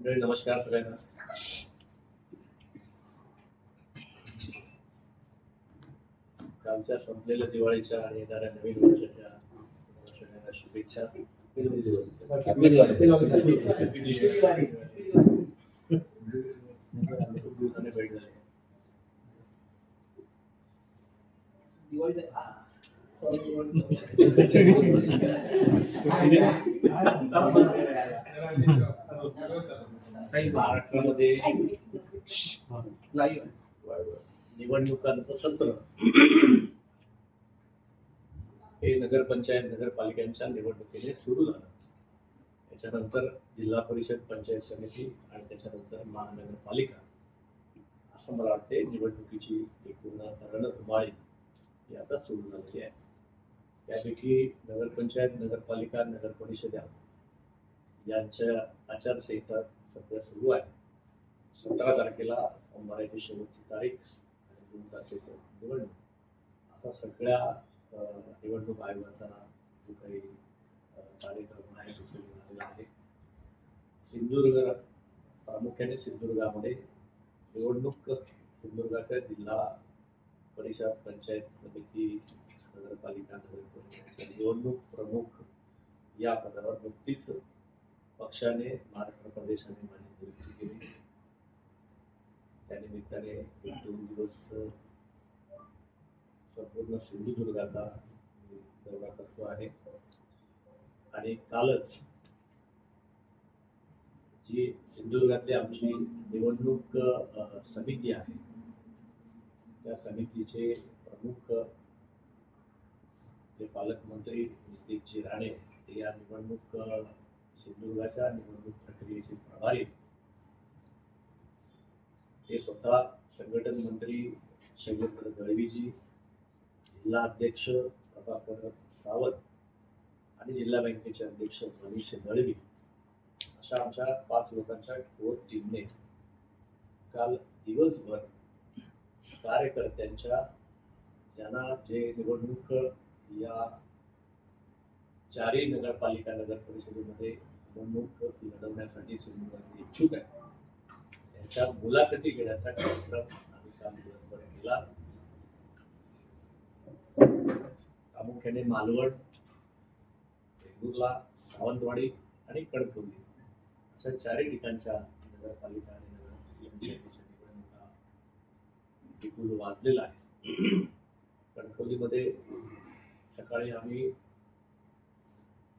मंडळी नमस्कार सगळ्यांना. कालच्या संपलेल्या दिवाळीच्या आणि येणाऱ्या नवीन वर्षाच्या सगळ्यांना शुभेच्छा. Happy झाली महाराष्ट्रामध्ये निवडणुकांचं सत्र. हे नगरपंचायत नगरपालिकांच्या निवडणुकीने सुरू झालं. त्याच्यानंतर जिल्हा परिषद पंचायत समिती आणि त्याच्यानंतर महानगरपालिका. असं मला वाटते निवडणुकीची एकूण रणधुमाळी ही आता सुरू झालेली आहे. त्यापैकी नगरपंचायत नगरपालिका नगर परिषदा यांच्या आचारसंहिता सध्या सुरू आहे. सतरा तारखेला मराठी शेवटची तारीख आणि दोन तारखेचं निवडणूक. असा सगळ्या निवडणूक आयोगाचा जो काही कार्यक्रम आहे तो सुरू झालेला आहे सिंधुदुर्ग प्रामुख्याने सिंधुदुर्गामध्ये निवडणूक सिंधुदुर्गाच्या जिल्हा परिषद पंचायत समिती नगरपालिका नगर निवडणूक प्रमुख या पदावर नुकतीच पक्षाने महाराष्ट्र प्रदेशाने माझी नियुक्ती केली. त्यानिमित्ताने एक दोन दिवस संपूर्ण सिंधुदुर्गाचा दौरा करतो आहे. आणि कालच जी सिंधुदुर्गातली आमची निवडणूक समिती आहे त्या समितीचे प्रमुख जे पालकमंत्री नितीनजी राणे ते या निवडणूक सिंधुदुर्गाच्या निवडणूक प्रक्रियेचे प्रभारी. ते स्वतः संघटन मंत्री शैलेंद्र दळवीजी जिल्हा अध्यक्ष प्रभाकर सावंत आणि जिल्हा बँकेचे अध्यक्ष मनीष दळवी अशा आमच्या पाच लोकांच्या कोर टीमने काल दिवसभर कार्यकर्त्यांच्या ज्यांना जे निवडणूक या चारही नगरपालिका नगर परिषदेमध्ये निवडणूक लढवण्यासाठी सिंधुदुर्गात इच्छुक आहे. त्यांच्या मुलाखती घेण्याचा कार्यक्रम आम्ही काल दिवसभर केला. प्रामुख्याने मालवण वेंगुर्ला सावंतवाडी आणि कणकवली अशा चारही ठिकाणच्या नगरपालिका आणि नगर निवडणुका बिगुल वाजलेला आहे. कणकवलीमध्ये सकाळी आम्ही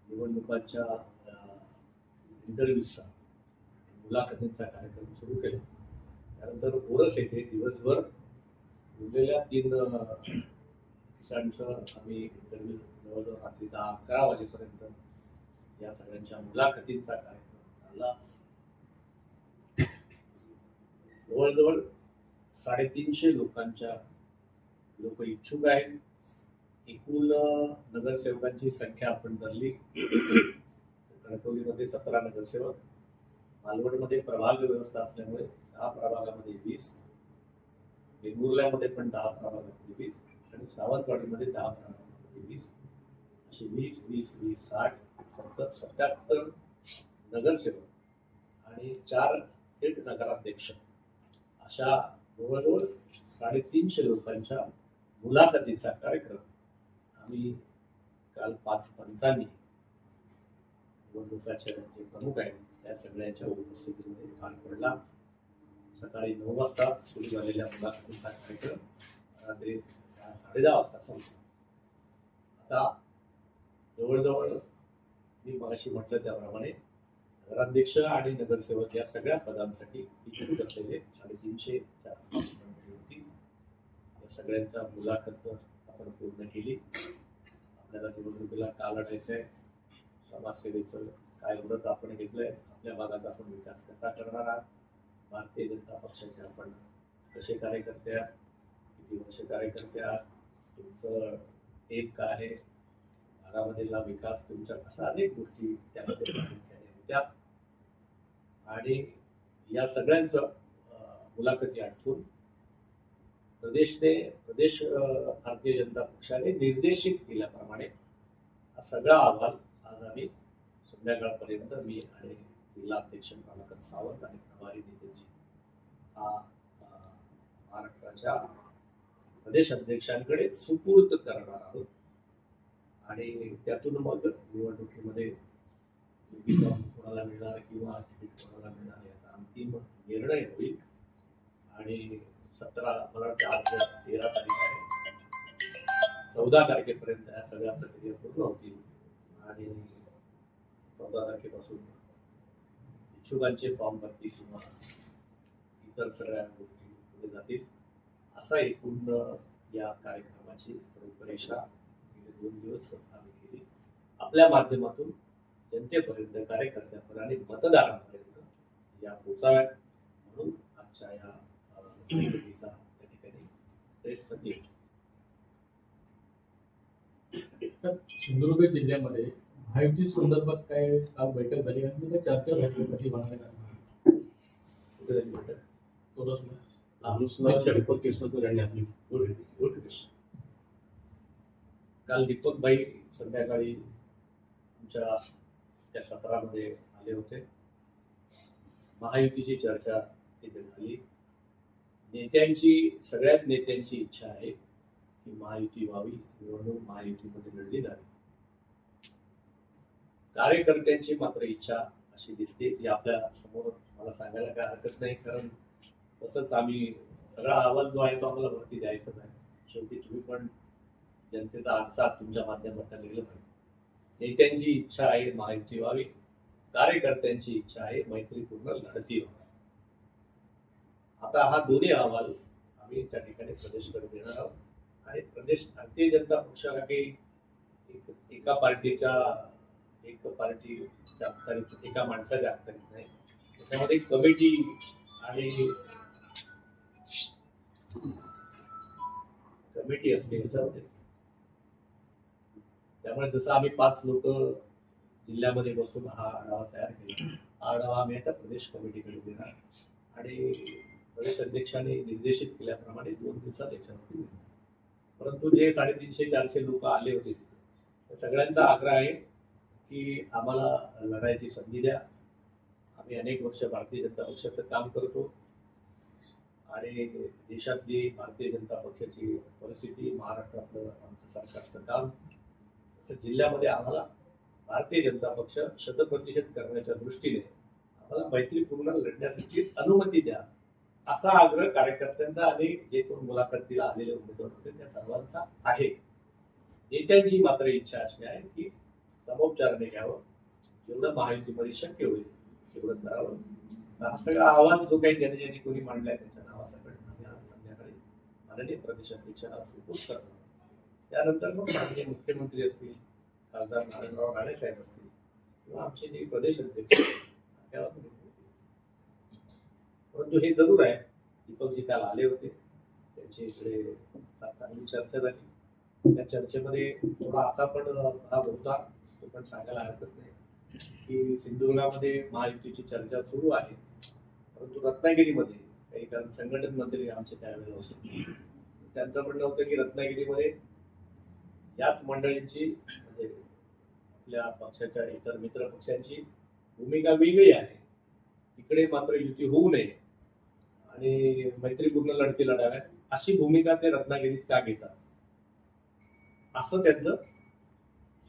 निवडणुकांच्या इंटरव्ह्यूजचा मुलाखतींचा कार्यक्रम सुरू केला. त्यानंतर ओरस येथे दिवसभर उरलेल्या तीन अ, आम्ही इंटरव्ह्यू जवळजवळ रात्री दहा अकरा वाजेपर्यंत या सगळ्यांच्या मुलाखतींचा कार्यक्रम झाला जवळजवळ साडेतीनशे लोकांच्या लोक इच्छुक आहेत. एकूण नगरसेवकांची संख्या आपण धरली. कणकवलीमध्ये सतरा नगरसेवक मालवणमध्ये प्रभाग व्यवस्था असल्यामुळे दहा प्रभागामध्ये वीस वेंगुर्ल्यामध्ये पण दहा प्रभागामध्ये वीस आणि सावंतवाडीमध्ये दहा प्रभागामध्ये वीस. अशी वीस वीस वीस साठ सत्तर सत्याहत्तर नगरसेवक आणि चार थेट नगराध्यक्ष. अशा जवळजवळ साडेतीनशे लोकांच्या मुलाखतीचा कार्यक्रम आम्ही काल पाच पंचांनी निवडणुकाच्या जे प्रमुख आहेत त्या सगळ्यांच्या उपस्थितीमध्ये पार पडला. सकाळी नऊ वाजता सुरू झालेल्या मुलाखतींचा कार्यक्रम रात्री साडे दहा वाजता संपला. आता जवळजवळ मी मगाशी म्हटलं त्याप्रमाणे नगराध्यक्ष आणि नगरसेवक या सगळ्या पदांसाठी इच्छुक असलेले साडेतीनशे आसपास होती. या सगळ्यांचा मुलाखत आपण पूर्ण केली. आपल्याला निवडणुकीला काल अडायचं आहे समाजसेवेचं काय व्रत आपण घेतलंय आपल्या भागाचा आपण विकास कसा करणार आहात? भारतीय जनता पक्षाचे आपण कसे कार्यकर्ते आहात? किती वर्ष कार्यकर्ते आहात? तुमचं एक काय आहे? भागामधला विकास तुमच्या कसा अनेक गोष्टी त्यामध्ये प्रामुख्याने होत्या. आणि या सगळ्यांचं मुलाखती आठवून प्रदेशने प्रदेश भारतीय जनता पक्षाने निर्देशित केल्याप्रमाणे हा सगळा अहवाल आज आम्ही संध्याकाळपर्यंत मी आणि जिल्हाध्यक्ष प्रभाकर सावंत आणि प्रभारी नेत्यांची हा महाराष्ट्राच्या प्रदेश अध्यक्षांकडे सुपूर्द करणार आहोत. आणि त्यातून मग निवडणुकीमध्ये कोणाला मिळणार किंवा कोणाला मिळणार याचा अंतिम निर्णय होईल. आणि सतरा मला वाटतं आज तेरा तारीख आहे. चौदा तारखेपर्यंत या सगळ्या प्रक्रिया पूर्ण होतील. आणि चौदा तारखेपासून इच्छुकांचे फॉर्म भरती किंवा इतर सगळ्या गोष्टी पुढे जातील. असा एकूण या कार्यक्रमाची रूपरेषा गेले दोन दिवस आम्ही केली. आपल्या माध्यमातून जनतेपर्यंत कार्यकर्त्यापर्यंत आणि मतदारांपर्यंत या पोचाव्यात. म्हणून आमच्या या त्या ठिकाणी ते संदेश तर सिंधुदुर्ग जिल्ह्यामध्ये महायुती संदर्भात काय काल बैठक झाली आणि काय चर्चा झाली कधी हा, अनुस्वार दीपक काल दीपकबाई संध्याकाळी आमच्या त्या सत्रामध्ये आले होते. महायुतीची चर्चा तिथे झाली. नेत्यांची सगळ्याच नेत्यांची इच्छा आहे. ही महायुती व्हावी निवडणूक महायुतीमध्ये लढली जावी. कार्यकर्त्यांची मात्र इच्छा अशी दिसते की आपल्यासमोर मला सांगायला काय हरकत नाही कारण तसंच आम्ही सगळा अहवाल जो आहे तो आम्हाला भरती द्यायचाच आहे शेवटी तुम्ही पण जनतेचा आरसा तुमच्या माध्यमातून लिहिलं पाहिजे. नेत्यांची इच्छा आहे महायुती व्हावी कार्यकर्त्यांची इच्छा आहे मैत्रीपूर्ण लढती व्हावी. आता हा दोन्ही अहवाल आम्ही त्या ठिकाणी प्रदेशकडे देणार आहोत. आणि म्हणजे प्रदेश भारतीय जनता पक्षासाठी एक- एका पार्टीच्या एक पार्टीच्या अखत्यारीत एका माणसाच्या अखत्यारीत नाही. त्याच्यामध्ये कमिटी आणि कमिटी असते याच्यामध्ये. त्यामुळे जसं आम्ही पाच लोक जिल्ह्यामध्ये बसून हा आढावा तयार केला हा आढावा आम्ही आता प्रदेश कमिटीकडे देणार. आणि प्रदेश अध्यक्षांनी निर्देशित केल्याप्रमाणे दोन दिवसात याच्यावरती निर्णय. परंतु जे साडेतीनशे चारशे लोक आले होते सगळ्यांचा आग्रह आहे की आम्हाला लढायची संधी द्या. आम्ही अनेक वर्ष भारतीय जनता पक्षाचं काम करतो आणि देशातली भारतीय जनता पक्षाची परिस्थिती महाराष्ट्रातलं आमचं सरकारचं काम तसं जिल्ह्यामध्ये आम्हाला भारतीय जनता पक्ष शतप्रतिशत करण्याच्या दृष्टीने आम्हाला मैत्रीपूर्ण लढण्यासाठी अनुमती द्या. असा आग्रह कार्यकर्त्यांचा आणि जे कोण मुलाखतीला आलेले उमेदवार होते त्या सर्वांचा आहे. नेत्यांची मात्र इच्छा अशी आहे की समोपचाराने घ्यावं. जेवढं महायुतीमध्ये म्हणजे शक्य होईल. तेवढं करावं. हा सगळा आवाज जो काही ज्याने ज्यांनी कोणी मांडलाय त्यांच्या नावासकट आम्ही आज संध्याकाळी माननीय प्रदेश अध्यक्षांना सुपूर्द करतो. त्यानंतर मग माननीय मुख्यमंत्री असतील खासदार नारायणराव राणे साहेब असतील किंवा आमचे जे प्रदेश अध्यक्ष त्यावर परंतु हे जरूर आहे. दीपकजी काल आले होते. त्यांची इकडे चांगली चर्चा झाली. त्या चर्चेमध्ये थोडा असा पण भाग होता तो पण सांगायला हरकत नाही. की सिंधुदुर्गामध्ये महायुतीची चर्चा सुरू आहे. परंतु रत्नागिरीमध्ये काही कारण संघटन मंत्री आमचे त्यावेळेला होते. त्यांचं म्हणणं होतं की रत्नागिरीमध्ये याच मंडळींची म्हणजे आपल्या पक्षाच्या इतर मित्र पक्षांची भूमिका वेगळी आहे. तिकडे मात्र युती होऊ नये. आणि मैत्रीपूर्ण लढती लढाव्यात अशी भूमिका ते रत्नागिरीत का घेतात? असं त्यांचं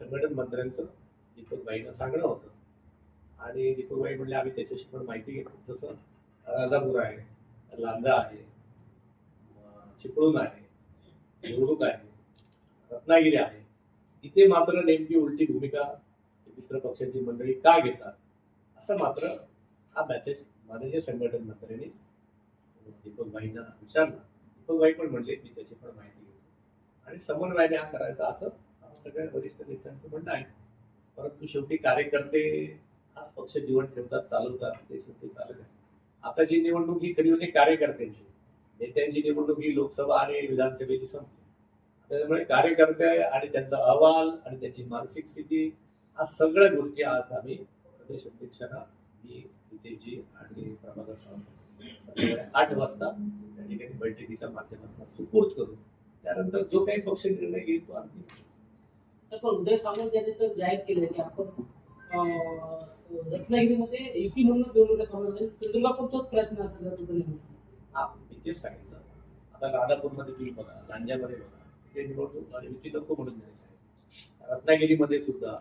संघटन मंत्र्यांचं दीपकबाईंना सांगणं होतं. आणि दीपकबाई म्हणले आम्ही त्याच्याशी पण माहिती घेतो. तसं राजापूर आहे लांजा आहे चिपळूण आहे निवडणूक आहे रत्नागिरी आहे इथे मात्र नेमकी उलटी भूमिका मित्र पक्षाची मंडळी का घेतात? असं मात्र हा मेसेज माननीय संघटन मंत्र्यांनी दीपकबाईंना विचारलं. दीपकबाई पण म्हणले की त्याची पण माहिती घेतो. आणि समन्वयाने हा करायचा. असं सगळ्या वरिष्ठ नेत्यांचं म्हणणं आहे. परंतु शेवटी कार्यकर्ते हा पक्ष जीवन ठेवतात चालवतात ते शेवटी चालत आहे आता जी निवडणूक ही कधी होते कार्यकर्त्यांची. नेत्यांची निवडणूक ही लोकसभा आणि विधानसभेची संपली. त्यामुळे कार्यकर्ते आणि त्यांचा अहवाल आणि त्यांची मानसिक स्थिती हा सगळ्या गोष्टी आज आम्ही प्रदेश अध्यक्षांना मी विजयजी आणि प्रभाकर सावंत आठ वाजता त्या ठिकाणी बैठकीच्या माध्यमातून सुपूर्द करू त्यानंतर जो काही पक्ष निर्णय घेईल तो पण उदय सामंत यांनी तर जाहीर केलं की आपण रत्नागिरीमध्ये युती म्हणून निवडणुका चालू झाल्या सिंधुदुर्गात पण तोच प्रयत्न असेल. हा मी तेच सांगितलं. आता राधापूरमध्ये तुम्ही बघा लांज्यामध्ये बघा ते निवडणूक आणि युती नको म्हणून द्यायचं आहे. रत्नागिरीमध्ये सुद्धा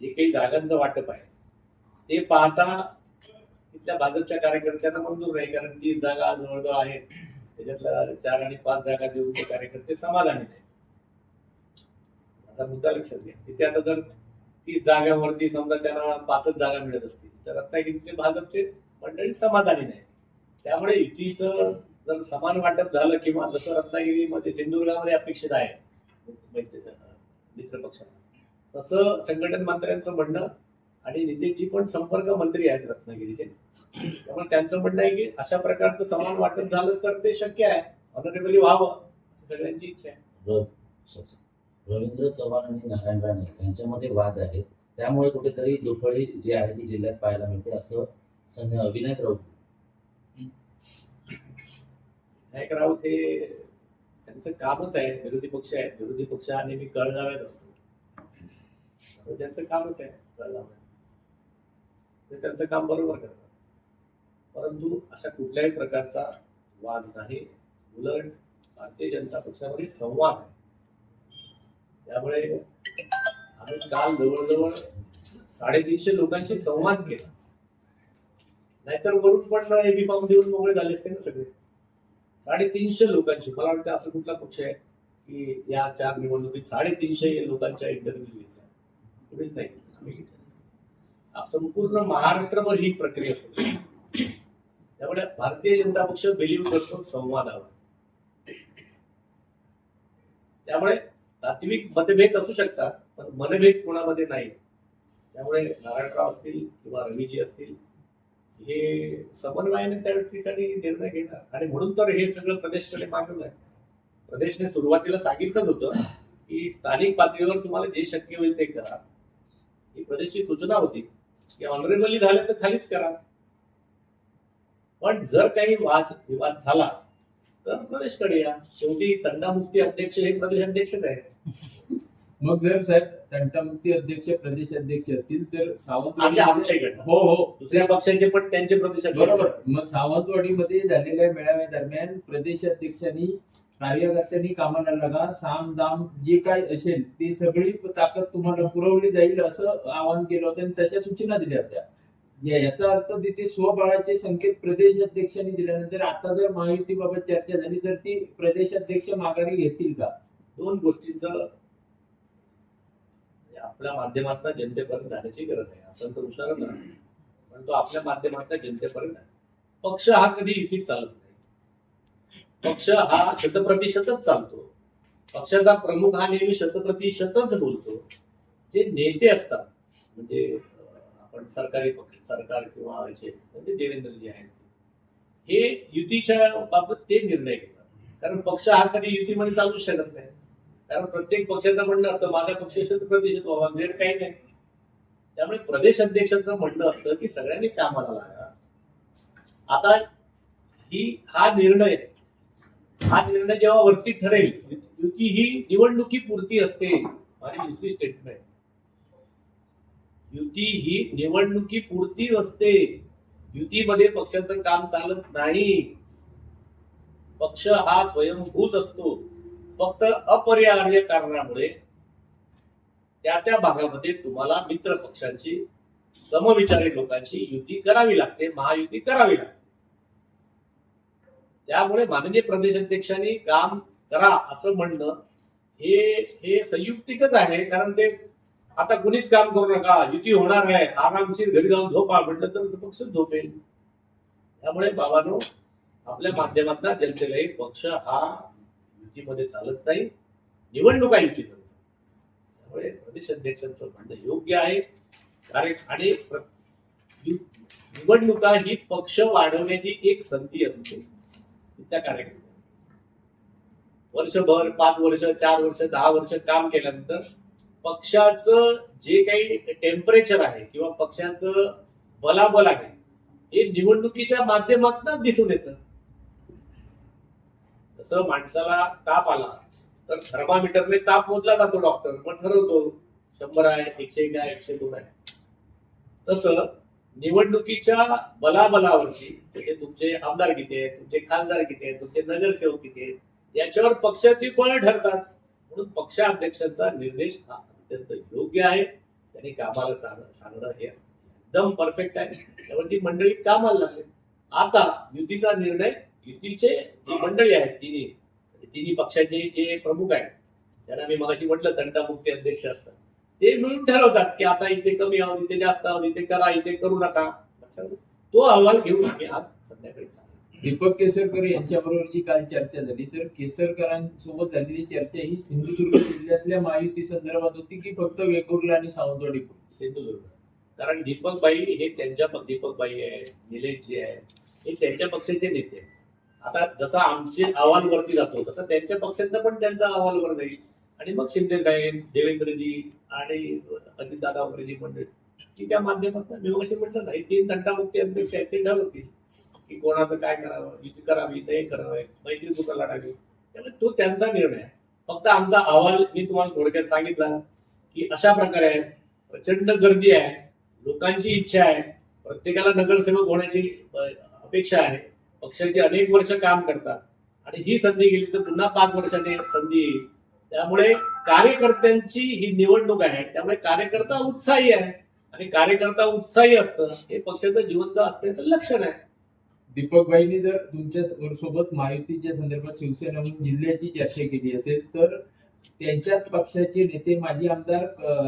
जे काही जागांचं वाटप आहे ते पाहता तिथल्या भाजपच्या कार्यकर्त्यांना मंजूर नाही कारण तीस जागा जवळजवळ आहेत. त्याच्यातल्या चार आणि पाच जागा देऊन ते कार्यकर्ते समाधानी नाही आता मुद्दा लक्षात घ्या. तिथे आता जर तीस जागांवरती समजा त्यांना पाचच जागा मिळत असतील तर रत्नागिरीतले भाजपचे मंडळी समाधानी नाही त्यामुळे युतीचं जर समान वाटप झालं किंवा जसं रत्नागिरीमध्ये सिंधुदुर्गामध्ये अपेक्षित आहे मैत्री- मित्र तसं संघटन मंत्र्यांचं म्हणणं आणि नितीनजी पण संपर्क मंत्री आहेत रत्नागिरीचे. त्यामुळे त्यांचं म्हणणं आहे की अशा प्रकारचं समान वाटप झालं तर ते शक्य आहे. ऑनरेबली व्हावं सगळ्यांची इच्छा आहे. रवींद्र चव्हाण आणि नारायण राणे यांच्यामध्ये वाद आहे. त्यामुळे कुठेतरी दुफळी जी आहे ती जिल्ह्यात पाहायला मिळते असं विनायक राऊत. विनायक राऊत हे त्यांचं कामच आहे विरोधी पक्ष आहे. विरोधी पक्ष हा नेहमी कळगाव्यात असतो. त्यांचं कामच आहे कळगाव्यात. ते त्यांचं काम बरोबर करतात. परंतु अशा कुठल्याही प्रकारचा वाद नाही. उलट भारतीय जनता पक्षामध्ये संवाद आहे. त्यामुळे आम्ही काल जवळजवळ साडेतीनशे लोकांशी संवाद केला. नाहीतर वरून पण एबी फॉर्म देऊन मोकळे झाले असते ना सगळे. साडेतीनशे लोकांशी मला वाटतं असं कुठला पक्ष आहे की या चार निवडणुकीत साडेतीनशे लोकांच्या इंटरव्ह्यू घेतल्या. कुठेच नाही. संपूर्ण महाराष्ट्रभर ही प्रक्रिया सुरू आहे. त्यामुळे भारतीय जनता पक्ष बिलीव्ह करतो संवादावर त्यामुळे तात्विक मतभेद असू शकतात पण मनभेद कोणामध्ये नाही. त्यामुळे नारायणराव असतील किंवा रवीजी असतील हे समन्वयाने त्या ठिकाणी निर्णय घेणार. आणि म्हणून तर हे सगळं प्रदेशकडे मागवलं आहे. प्रदेशने सुरुवातीला सांगितलंच होतं की स्थानिक पातळीवर तुम्हाला जे शक्य होईल ते करा. ही प्रदेशची सूचना होती. ऑनरेबली झालं तर खालीच करा. पण जर काही वाद विवाद झाला तर प्रदेशकडे या शेवटी तंडामुक्ती अध्यक्ष हे प्रदेश अध्यक्षच आहे मग जर साहेब तंटामुक्ती अध्यक्ष प्रदेश अध्यक्ष असतील तर सावंतवाडी हो हो. दुसऱ्या पक्षांचे पण त्यांचे प्रदेश बरोबर. मग सावंतवाडीमध्ये झालेल्या मेळाव्यादरम्यान प्रदेश अध्यक्षांनी कार्यकर्त्यांनी कामाला लागा साम दाम जे काय असेल ती सगळी ताकद तुम्हाला पुरवली जाईल असं आवाहन केलं होतं आणि तशा सूचना दिल्या होत्या. याचा अर्थ तिथे स्वबळाचे संकेत प्रदेश अध्यक्षांनी दिल्यानंतर आता जर महायुतीबाबत चर्चा झाली तर ती प्रदेश अध्यक्ष माघारी घेतील का? दोन गोष्टींचं आपल्या माध्यमातून जनतेपर्यंत जाण्याची गरज आहे. आपण तर हुशारच पण तो आपल्या माध्यमातून जनतेपर्यंत पक्ष हा कधी युतीत चालत नाही. पक्ष हा शतप्रतिशतच चालतो. पक्षाचा प्रमुख हा नेहमी शतप्रतिशतच बोलतो. जे नेते असतात म्हणजे आपण सरकारी पक्ष सरकार किंवा याचे म्हणजे देवेंद्रजी आहेत. हे युतीच्या बाबत ते निर्णय घेतात. कारण पक्ष हा कधी युतीमध्ये चालू शकत नाही. कारण प्रत्येक पक्षाचं म्हणणं असतं माझा पक्ष शतप्रतिशत व्हावा गैर काही नाही. त्यामुळे प्रदेश अध्यक्षाचं म्हणणं असतं की सगळ्यांनी कामाला लागा. आता ही हा निर्णय हा निर्णय जेव्हा वरती ठरेल युती ही निवडणुकीपुरती असते माझी दुसरी स्टेटमेंट युती ही निवडणुकीपुरती असते. युतीमध्ये पक्षाचं काम चालत नाही. पक्ष हा स्वयंभूत असतो. फक्त अपरिहार्य कारणामुळे त्या त्या भागामध्ये तुम्हाला मित्र पक्षांची समविचारी लोकांची युती करावी लागते महायुती करावी लागते. त्यामुळे माननीय प्रदेशाध्यक्षांनी काम करा असं म्हणणं हे हे संयुक्तिकच आहे कारण ते आता कुणीच काम करू नका युती होणार आहे आरामशीर घरी जाऊन झोपा म्हटलं तर पक्ष झोपेल. त्यामुळे बाबांनो आपल्या माध्यमातून जनतेला एक पक्ष हा युतीमध्ये चालत नाही निवडणुका युतीमध्ये. त्यामुळे प्रदेश अध्यक्षांचं म्हणणं योग्य आहे कारण आणि निवडणुका ही पक्ष वाढवण्याची एक संधी असते. त्या कार्यक्रमात वर्षभर पाच वर्ष चार वर्ष दहा वर्ष काम केल्यानंतर पक्षाचं जे काही टेम्परेचर आहे किंवा पक्षाचं बलाबल आहे हे निवडणुकीच्या माध्यमातून दिसून येतं. जसं माणसाला ताप आला तर थर्मामीटरने ताप मोजला जातो डॉक्टर मग ठरवतो शंभर आहे एकशे एक आहे एकशे दोन आहे. तसं निवडणुकीच्या बलाबलावरती म्हणजे तुमचे आमदार किती आहेत तुमचे खासदार किती आहेत तुमचे नगरसेवक किती आहेत याच्यावर पक्षाची बळ ठरतात. म्हणून पक्षाध्यक्षांचा निर्देश हा अत्यंत योग्य आहे. त्यांनी कामाला सांग सांगणं हे एकदम परफेक्ट आहे. त्यामुळे ती मंडळी कामाला लागली. आता युतीचा निर्णय युतीचे जी मंडळी आहेत तिन्ही तिन्ही पक्षाचे जे प्रमुख आहेत त्यांना मी मगाशी म्हटलं तंटामुक्ती अध्यक्ष असतात. ते मिळून ठरवतात की आता इथे कमी आहोत इथे जास्त आहोत इथे करा इथे करू नका. तो अहवाल घेऊन आम्ही आज संध्याकाळी. दीपक केसरकर यांच्याबरोबर जी काल चर्चा झाली तर केसरकरांसोबत झालेली चर्चा ही सिंधुदुर्ग जिल्ह्यातल्या महायुती संदर्भात होती की फक्त वेंगुर्ला आणि सावंतवाडी सिंधुदुर्ग कारण दीपक बाई हे त्यांच्या दीपक बाई आहे निलेश जे आहे हे त्यांच्या पक्षाचे नेते. आता जसा आमचे अहवाल वरती जातो तसं त्यांच्या पक्षातनं पण त्यांचा अहवाल वर जाईल आणि मग शिंदे साहेब देवेंद्रजी आणि अजितदादा वगैरे जी मंडळी. की त्या माध्यमातून मी मग म्हटलं नाही तीन तंटामुक्ती अध्यक्ष आहेत ते ठरवतील की कोणाचं काय करावं युती करावी ते करावं मैत्री कुठं लढावी. त्यामुळे तो त्यांचा निर्णय आहे. फक्त आमचा अहवाल मी तुम्हाला थोडक्यात सांगितला की अशा प्रकारे आहे. प्रचंड गर्दी आहे. लोकांची इच्छा आहे. प्रत्येकाला नगरसेवक होण्याची अपेक्षा आहे. पक्षाचे अनेक वर्ष काम करतात. आणि ही संधी गेली तर पुन्हा पाच वर्षाने संधी येईल. त्यामुळे कार्यकर्त्यांची ही निवडणूक आहे त्यामुळे कार्यकर्ता उत्साही आहे. आणि कार्यकर्ता उत्साही असतं हे पक्षाचं जिवंत असण्याचं लक्षण आहे. दीपकबाईंनी जर तुमच्यासोबत महायुतीच्या संदर्भात शिवसेना म्हणून जिल्ह्याची चर्चा केली असेल तर त्यांच्याच पक्षाचे नेते माजी आमदार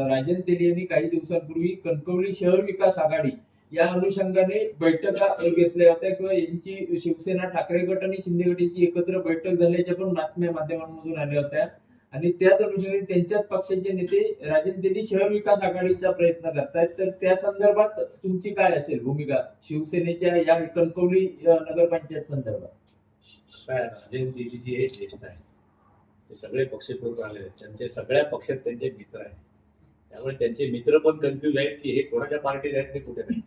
राजन तेली यांनी काही दिवसांपूर्वी कणकवली शहर विकास आघाडी या अनुषंगाने बैठका घेतल्या होत्या किंवा यांची शिवसेना ठाकरे गट आणि शिंदे गटाची एकत्र बैठक झाल्याच्या पण बातम्या माध्यमांमधून आल्या होत्या. आणि त्याच अनुषंगाने त्यांच्याच पक्षाचे नेते राजेंद्र तेली शहर विकास आघाडीचा प्रयत्न करतायत. तर त्या संदर्भात तुमची काय असेल भूमिका? शिवसेनेच्या या कणकवली नगरपंचायत संदर्भात. काय राजेंद्रजी जी हे ज्येष्ठ आहे ते सगळे पक्षप्रमुख आले आहेत. त्यांचे सगळ्या पक्षात त्यांचे मित्र आहेत. त्यामुळे त्यांचे मित्र पण कन्फ्युज आहेत की हे कोणाच्या पार्टीत आहेत ते कुठे नाही.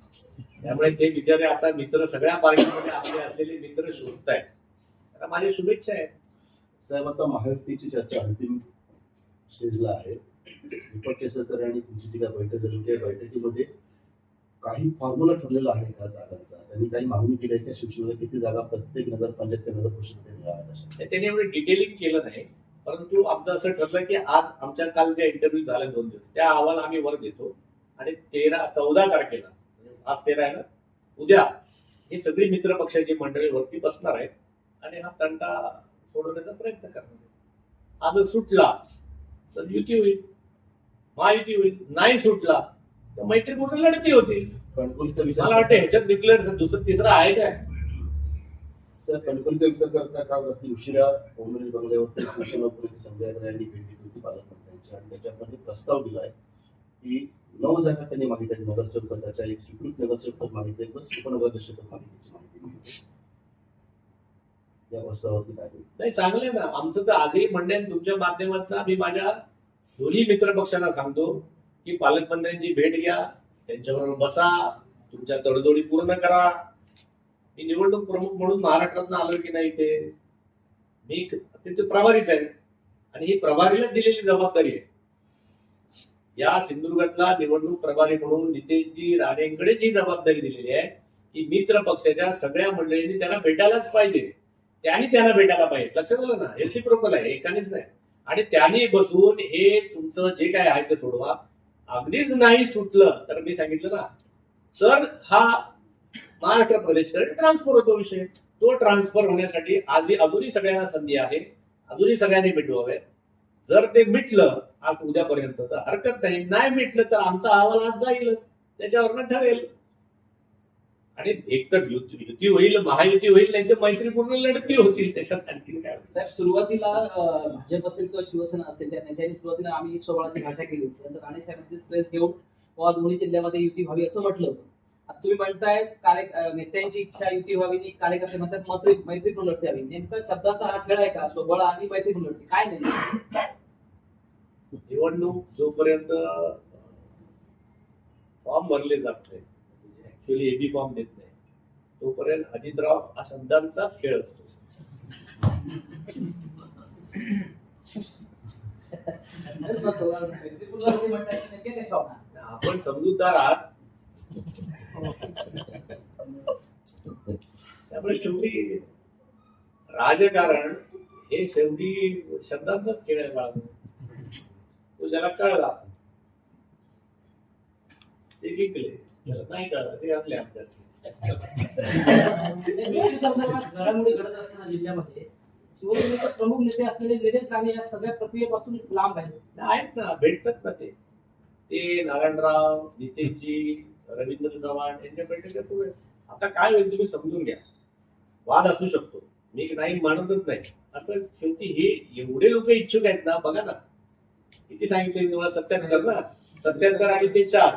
त्यामुळे ते बिचारे आता मित्र सगळ्या पार्टीमध्ये आपले असलेले मित्र शोधतायत. तर माझी शुभेच्छा आहे. साहेब आता महायुतीची चर्चा अंतिम स्टेजला आहे. दीपक केसरकर आणि तुमची जी काय बैठक झाली त्या बैठकीमध्ये काही फॉर्म्युला ठरलेला आहे का जागांचा? त्यांनी काही मागणी केली आहे त्या शिवसेनेला? किती जागा प्रत्येक नगरपंचायत किंवा नगर परिषदेत त्यांनी एवढं डिटेलिंग केलं नाही परंतु आमचं असं ठरलं की आज आमच्या काल ज्या इंटरव्ह्यू झाल्या दोन दिवस त्या अहवाल आम्ही वर देतो आणि तेरा चौदा तारखेला म्हणजे आज तेरा आहे ना उद्या ही सगळी मित्र पक्षाची मंडळी वरती बसणार आहेत आणि हा तंटा सोडवण्याचा प्रयत्न करणार आहे. आज सुटला तर युती होईल महायुती होईल नाही सुटला तर मैत्रीपूर्ण लढती कणकवलीचा मला वाटतं ह्याच्यात डिक्लेअर दुसरं तिसरं आहे काय? सर विचार करता रात्री उशिरा काँग्रेस बंगल्यावरती शिवसेनापुरी संजय राय यांनी भेट घेतली होती पालकमंत्र्यांची आणि त्याच्यामध्ये प्रस्ताव दिलाय की नऊ जागा त्यांनी मागितल्या नगरसेवक पदाच्या एक स्वीकृत नगरसेवक पद मागितले पद मागितल्याची माहिती या प्रस्तावावरती काय नाही चांगलं आहे ना. आमचं तर आधी म्हणणे तुमच्या माध्यमातून मी माझ्या दोन्ही मित्र पक्षांना सांगतो की पालकमंत्र्यांची भेट घ्या त्यांच्याबरोबर बसा तुमच्या तडजोडी पूर्ण करा. मी निवडणूक प्रमुख म्हणून महाराष्ट्रातून आलो की नाही ते? मी तिथे प्रभारीच आहे. आणि ही प्रभारीला दिलेली जबाबदारी आहे. या सिंधुदुर्गातला निवडणूक प्रभारी म्हणून नितेशजी राणेंकडे जी जबाबदारी दिलेली आहे की मित्र पक्षाच्या सगळ्या मंडळींनी त्यांना भेटायलाच पाहिजे. त्यांनी त्यांना भेटायला पाहिजे. लक्षात आलं ना? रेसिप्रोकल आहे एकानेच नाही. आणि त्यांनी बसून हे तुमचं जे काय आहे ते सोडवा. अगदीच नाही सुटलं तर मी सांगितलं ना. तर हा महाराष्ट्र प्रदेशकडे ट्रान्सफर होतो विषय. तो ट्रान्सफर होण्यासाठी आधी अजूनही सगळ्यांना संधी आहे. अजूनही सगळ्यांनी मिटवावे जर ते मिटलं आज उद्यापर्यंत तर हरकत नाही. नाही मिटलं तर आमचा अहवाल आज जाईलच. त्याच्यावरनं ठरेल. आणि एक तर युती होईल महायुती होईल नाही तर मैत्रीपूर्ण लढती होतील त्याच्यात आणखी काय साहेब सुरुवातीला भाजप असेल किंवा शिवसेना असेल त्या नेत्यांनी सुरुवातीला आम्ही स्वबळाची भाषा केली होती. नंतर राणे साहेबांनी प्रेस घेऊन व दोन्ही जिल्ह्यामध्ये युती व्हावी असं म्हटलं होतं. आता तुम्ही म्हणताय कार्य नेत्यांची इच्छा युती व्हावी आणि कार्यकर्ते म्हणतात मैत्री मैत्रीपूर्ण लढती हवी नेमका शब्दाचा हा खेळ आहे का? स्वबळ आणि मैत्रीपूर्ण लढती काय नाही? निवडणूक जोपर्यंत फॉर्म भरले जात नाही ऍक्च्युली एबी फॉर्म देत नाही. तोपर्यंत अजितराव हा शब्दांचाच खेळ असतो. आपण समजूतदार आहात. त्यामुळे शेवटी राजकारण हे शेवटी शब्दांचाच खेळ आहे बाळा. तो ज्याला कळला ते जिंकले. नाही कळलं ते आपले संदर्भात घडामोडी घडत असताना जिल्ह्यामध्ये शिवसेनेचे प्रमुख नेते असलेले निलेश राणे या सगळ्या प्रक्रियेपासून लांब आहेत. आहेत ना भेटतात ना ते. ते नारायणराव नितेशजी रवींद्र चव्हाण यांच्या बैठका सुरू आहेत आता काय होईल तुम्ही समजून घ्या. वाद असू शकतो. मी नाही म्हणतच नाही. असं शेवटी हे एवढे लोक इच्छुक आहेत ना बघा ना. किती सांगितले तुम्हाला? सत्याहत्तर ना? सत्याहत्तर आणि ते चार.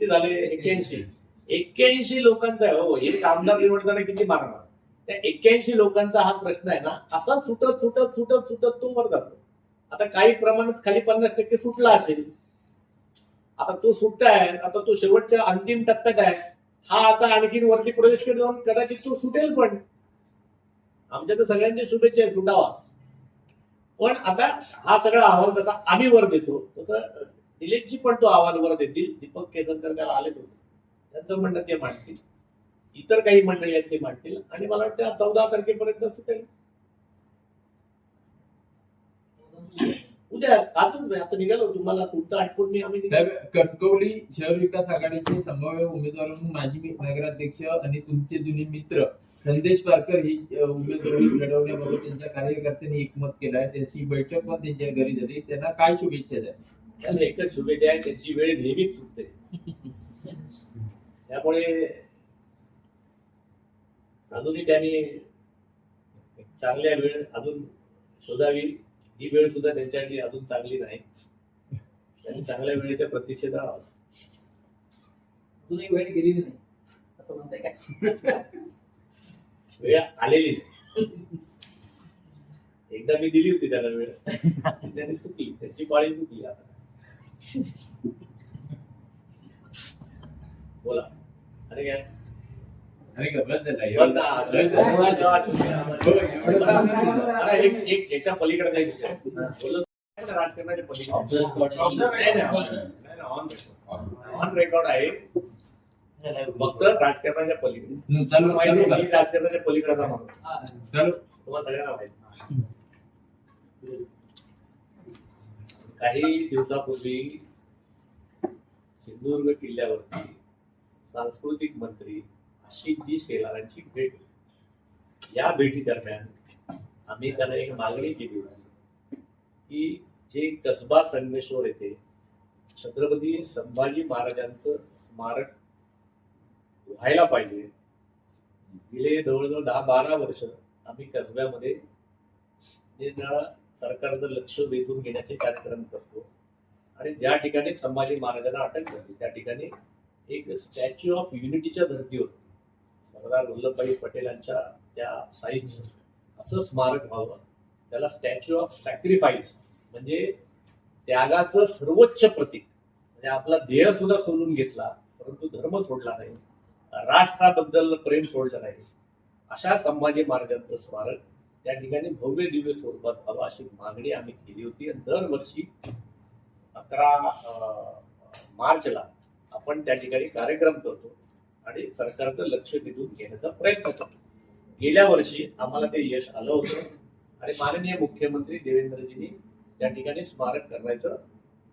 किती झाले? एक्क्याऐंशी. एक्क्याऐंशी. लोकांचा आहे हो. एक आमदार निवडताना किती मारणार? त्या एक्क्याऐंशी लोकांचा हा प्रश्न आहे ना असा सुटत सुटत सुटत सुटत तो वर जातो. आता काही प्रमाणात खाली पन्नास टक्के सुटला असेल. आता तो सुटताय आता तो शेवटच्या अंतिम टप्प्यात आहे. हा आता आणखीन वरती प्रदेशकडे जाऊन कदाचित तो सुटेल पण. आमच्या तर सगळ्यांच्या शुभेच्छा आहे सुटावा. पण आता हा सगळा अहवाल जसा आम्ही वर देतो तसं निलेशजी पण तो अहवाल वर देतील. दीपक केसरकर काल आले होते त्यांचं म्हणणं ते मांडतील. इतर काही मंडळी आहेत ते मांडतील. आणि मला वाटतं चौदा तारखेपर्यंत सुटेल. उद्या अजून आता निघालो. तुम्हाला तुमचं आठवण मी आम्ही. साहेब कणकवली शहर विकास आघाडीचे संभाव्य उमेदवार म्हणून माजी नगराध्यक्ष आणि तुमचे जुने मित्र संदेश पारकर ही उमेदवारी लढवण्याबाबत त्यांच्या कार्यकर्त्यांनी एकमत केलं आहे. त्याची बैठक पण त्यांच्या घरी झाली. त्यांना काय शुभेच्छा द्या त्यांना एकच शुभेच्छा आहे त्यांची वेळ नेहमीच चुकते त्यामुळे अजूनही त्यांनी चांगल्या वेळ अजून शोधावी. ही वेळ सुद्धा त्यांच्यासाठी अजून चांगली नाही. त्यांनी चांगल्या वेळेच्या प्रतीक्षेत राहावं. अजूनही वेळ गेलेली नाही असं म्हणताय काय वेळ आलेली. एकदा मी दिली होती त्याला वेळ. त्यांनी चुकली. त्यांची पाळी चुकली आता. बोला. काय? झाला एवढं-. हो. अरे, एक एक याच्या पलीकडे विषय. बोलत ना, राजकारणाच्या पलीकडे. ऑन रेकॉर्ड आहे. फक्त राजकारणाच्या पलीकडे. चालू माहिती मी राजकारणाच्या पलीकडेचा माणूस. चालू. तुम्हाला सगळ्यांना माहिती काही दिवसापूर्वी सिंधुदुर्ग किल्ल्यावरती सांस्कृतिक मंत्री आशिषजी शेलारांची भेट या भेटी दरम्यान आम्ही त्यांना एक मागणी केली होती की जे कसबा संगमेश्वर येथे छत्रपती संभाजी महाराजांचं स्मारक व्हायला पाहिजे गेले जवळजवळ दहा बारा वर्ष आम्ही कसब्यामध्ये निरनिराळा सरकारचं लक्ष वेधून घेण्याचे कार्यक्रम करतो. आणि ज्या ठिकाणी संभाजी महाराजांना अटक झाली त्या ठिकाणी एक स्टॅच्यू ऑफ युनिटीच्या धर्तीवर सरदार वल्लभभाई पटेलांच्या त्या साईज असं स्मारक व्हावं. त्याला स्टॅच्यू ऑफ सॅक्रिफाईस म्हणजे त्यागाचं सर्वोच्च प्रतीक. म्हणजे आपला ध्येय सुद्धा सोडून घेतला परंतु धर्म सोडला नाही. राष्ट्राबद्दल प्रेम सोडलं नाही. अशा संभाजी महाराजांचं स्मारक त्या ठिकाणी भव्य दिव्य स्वरूपात व्हावं अशी मागणी आम्ही केली होती. आणि दरवर्षी अकरा मार्चला आपण त्या ठिकाणी कार्यक्रम करतो आणि सरकारचं लक्ष वेधून घेण्याचा प्रयत्न करतो. गेल्या वर्षी आम्हाला ते यश आलं होतं आणि माननीय मुख्यमंत्री देवेंद्रजींनी त्या ठिकाणी स्मारक करण्याचं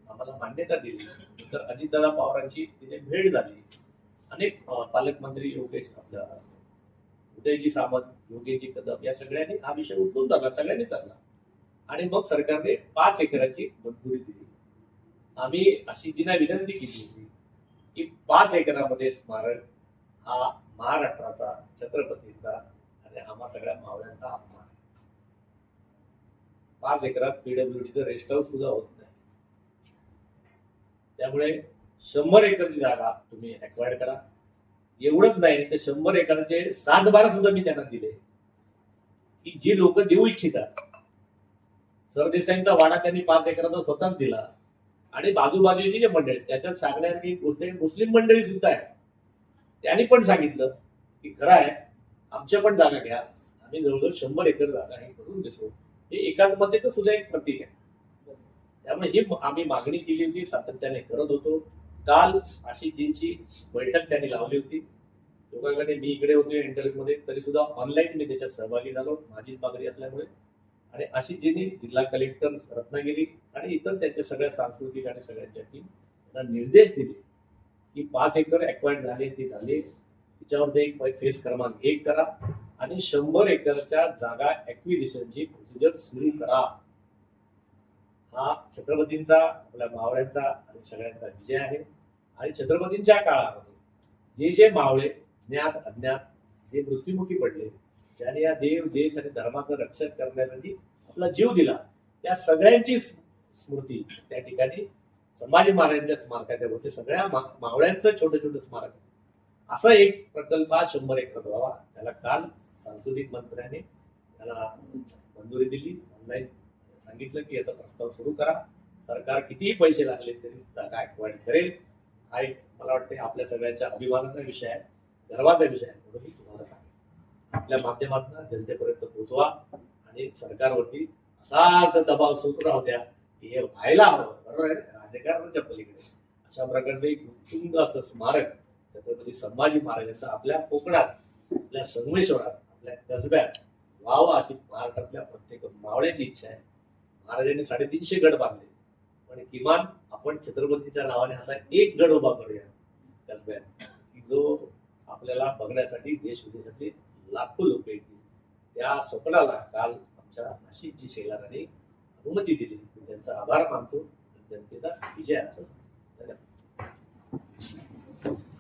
आम्हाला मान्यता दिली. नंतर अजितदादा पवारांची तिथे भेट झाली. अनेक पालकमंत्री योगेश आपल्या उदयजी सामंत योगेजी कदम या सगळ्यांनी हा विषय उचलून धरला सगळ्यांनी धरला. आणि मग सरकारने पाच एकराची मंजुरी दिली. आम्ही अशी जिना विनंती केली होती की पाच एकरामध्ये स्मारक हा महाराष्ट्राचा छत्रपतींचा आणि आम्हा सगळ्या मावळ्यांचा अपमान पाच एकरात पीडब्ल्यूडीचं रेस्ट हाऊस सुद्धा होत नाही. त्यामुळे शंभर एकरची जागा तुम्ही अक्वायर करा. एवढंच नाही तर शंभर एकराचे सात बारा सुद्धा मी त्यांना दिले. की जी लोक देऊ इच्छितात. सरदेसाईंचा वाडा त्यांनी पाच एकराचा स्वतःच दिला. आणि बाजूबाजूची जे मंडळी त्याच्यात सांगण्यासारखी गोष्ट आहे, मुस्लिम मंडळी सुद्धा आहे. त्यांनी पण सांगितलं की खरं आहे आमच्या पण जागा घ्या. आम्ही जवळजवळ शंभर एकर जागा हे करून देतो. हे एकात्मतेचं सुद्धा एक प्रतीक आहे. त्यामुळे ही आम्ही मागणी केली होती सातत्याने करत होतो. काल आशिषजींची बैठक त्यांनी लावली होती. लोकांकडे मी इकडे होते इंटरव्ह्यू मध्ये तरी सुद्धा ऑनलाईन मी त्याच्यात सहभागी झालो माझीच मागणी असल्यामुळे. आणि आशिषजींनी जिल्हा कलेक्टर रत्नागिरी आणि इतर त्यांच्या सगळ्या सांस्कृतिक आणि सगळ्यांच्या टीम यांना निर्देश दिले की पाच एकर अक्वायर्ड झाले ते झाले. त्याच्यामध्ये एक फेस क्रमांक एक करा आणि शंभर एकरच्या जागा ॲक्विजिशनची प्रोसिजर सुरू करा. हा छत्रपतींचा आपल्या मावळ्यांचा आणि सगळ्यांचा विजय आहे. आणि छत्रपतींच्या काळामध्ये जे जे मावळे ज्ञात अज्ञात जे मृत्युमुखी पडले ज्याने या देव देश आणि धर्माचं रक्षण करण्यासाठी आपला जीव दिला त्या सगळ्यांची स्मृती त्या ठिकाणी संभाजी महाराजांच्या स्मारकाच्या होते सगळ्या मा- मावळ्यांचं छोटं छोटं स्मारक. असा एक प्रकल्प हा शंभर एकर व्हावा. त्याला काल सांस्कृतिक मंत्र्याने त्याला मंजुरी दिली. ऑनलाईन सांगितलं की याचा प्रस्ताव सुरू करा. सरकार कितीही पैसे लागले तरी जागा करेल. हा एक मला वाटते आपल्या सगळ्यांच्या अभिमानाचा विषय आहे गर्वाचा विषय आहे म्हणून मी तुम्हाला सांगेन. आपल्या माध्यमातून जनतेपर्यंत पोहोचवा आणि सरकारवरती असाच दबाव सुरू राहू द्या की हे व्हायला हवं. बरोबर आहे राजकारणाच्या पलीकडे. अशा प्रकारचं एक उत्तुंग असं स्मारक छत्रपती संभाजी महाराजांचं आपल्या कोकणात आपल्या संगमेश्वरात आपल्या कसब्यात व्हावं अशी महाराष्ट्रातल्या प्रत्येक मावळ्याची इच्छा आहे. महाराजांनी साडेतीनशे गड बांधले. पण किमान आपण छत्रपतीच्या नावाने असा एक गड उभा करूया. कसब्यात की जो आपल्याला बघण्यासाठी देश विदेशातले लाखो लोक येतील. त्या स्वप्नाला काल आमच्या नाशिकची शेलाराने अनुमती दिली. मी त्यांचा आभार मानतो. जनतेचा विजय असं धन्यवाद.